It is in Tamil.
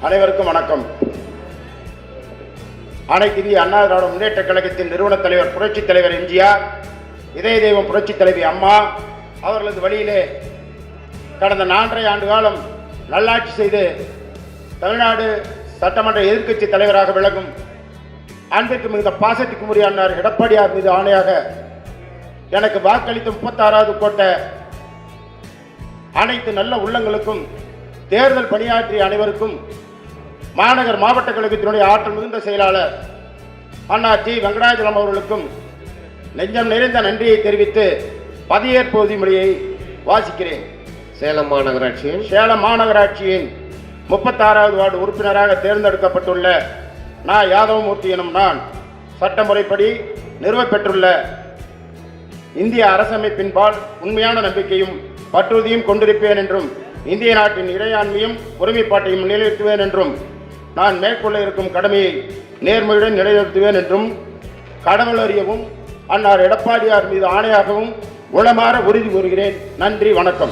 அனைவருக்கும் வணக்கம். அனைத்து இந்திய அண்ணா திராவிட முன்னேற்ற கழகத்தின் நிறுவன தலைவர் புரட்சித் தலைவர் எம்ஜிஆர் இதய தெய்வம் புரட்சித் தலைவி அம்மா அவர்களது வழியிலே கடந்த நான்கரை ஆண்டு காலம் நல்லாட்சி செய்து தமிழ்நாடு சட்டமன்ற எதிர்க்கட்சி தலைவராக விளங்கும் அன்பிற்கு மிகுந்த பாசத்துக்கு முறையானார் எடப்பாடியார் மீது ஆணையாக எனக்கு வாக்களித்த முப்பத்தாறாவது கோட்டை அனைத்து நல்ல உள்ளங்களுக்கும் தேர்தல் பணியாற்றிய அனைவருக்கும் மாநகர் மாவட்ட கழகத்தினுடைய ஆற்றல் மிகுந்த செயலாளர் அண்ணா ஜி வெங்கடாஜலம் அவர்களுக்கும் நெஞ்சம் நிறைந்த நன்றியை தெரிவித்து பதவியேற்பு உறுதிமொழியை வாசிக்கிறேன். சேலம் மாநகராட்சியின் சேலம் மாநகராட்சியின் முப்பத்தாறாவது வார்டு உறுப்பினராக தேர்ந்தெடுக்கப்பட்டுள்ள நான் யாதவமூர்த்தி எனும் நான் சட்டமுறைப்படி நிறுவப்பெற்றுள்ள இந்திய அரசமைப்பின்பால் உண்மையான நம்பிக்கையும் பற்றுறுதியும் கொண்டிருப்பேன் என்றும் இந்திய நாட்டின் இறையாண்மையும் ஒருமைப்பாட்டையும் நிலைநிறுத்துவேன் என்றும் நான் மேற்கொள்ள இருக்கும் கடமையை நேர்மையுடன் நிலைநிறுத்துவேன் என்றும் கடவுள் அறியவும் அன்னார் எடப்பாடியார் மீது ஆணையாகவும் உளமாற உறுதி கூறுகிறேன். நன்றி வணக்கம்.